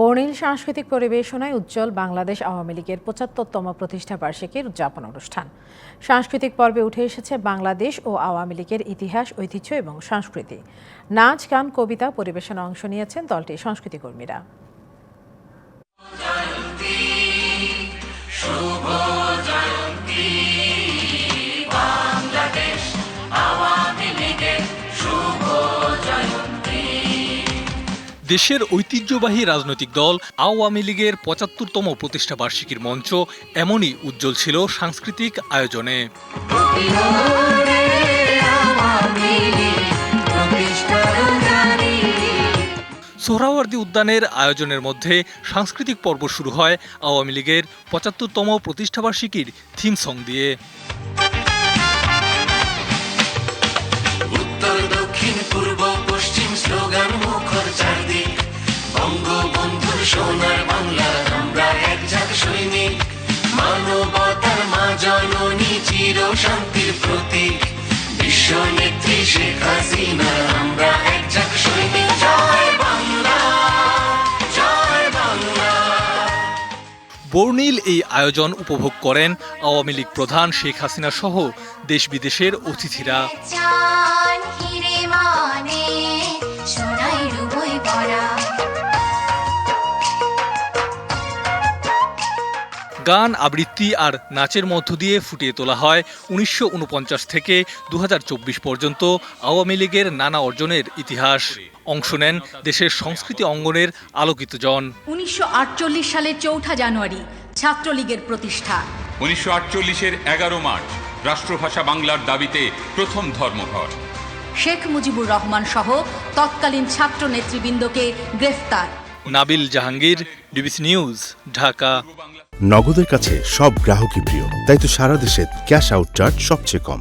বর্ণিল সাংস্কৃতিক পরিবেশনায় উজ্জ্বল বাংলাদেশ আওয়ামী লীগের পঁচাত্তরতম প্রতিষ্ঠা বার্ষিকীর উদযাপন অনুষ্ঠান। সাংস্কৃতিক পর্বে উঠে এসেছে বাংলাদেশ ও আওয়ামী লীগের ইতিহাস, ঐতিহ্য এবং সংস্কৃতি। নাচ, গান, কবিতা পরিবেশনা অংশ নিয়েছেন দলটির সংস্কৃতি দেশের ঐতিহ্যবাহী রাজনৈতিক দল আওয়ামী লীগের পঁচাত্তরতম প্রতিষ্ঠা বার্ষিকীর মঞ্চ এমনই উজ্জ্বল ছিল সাংস্কৃতিক আয়োজনে। সোহরাওয়ার্দী উদ্যানের আয়োজনের মধ্যে সাংস্কৃতিক পর্ব শুরু হয় আওয়ামী লীগের পঁচাত্তরতম প্রতিষ্ঠাবার্ষিকীর থিম সং দিয়ে। সোনার বাংলা আমরা সৈনিক। মানবতার মা জননী চির শান্তির প্রতীক। বিশ্ব নেত্রী শেখ হাসিনা আমরা সৈনিক। জয় বাংলা জয় বাংলা। বর্ণিল এই আয়োজন উপভোগ করেন আওয়ামী লীগ প্রধান শেখ হাসিনা সহ দেশ বিদেশের অতিথিরা। গান আবৃত্তি আর নাচের মধ্য দিয়ে ফুটিয়ে তোলা হয় উনিশশো উনপঞ্চাশ থেকে দু হাজার চব্বিশ পর্যন্ত আওয়ামী লীগের নানা অর্জনের ইতিহাস। অংশ নেন দেশের সংস্কৃতি অঙ্গনের আলোকিত জন। উনিশশো সালের চৌঠা জানুয়ারি ছাত্রলীগের প্রতিষ্ঠা। উনিশশো আটচল্লিশের এগারো মার্চ রাষ্ট্রভাষা বাংলার দাবিতে প্রথম ধর্মঘট। শেখ মুজিবুর রহমান সহ তৎকালীন ছাত্র নেতৃবৃন্দকে গ্রেফতার। Nabil Jahangir, DBC news, Dhaka. নগদের কাছে সব গ্রাহকই প্রিয়, তাই তো সারা দেশে ক্যাশ আউট চার্জ সবচেয়ে কম।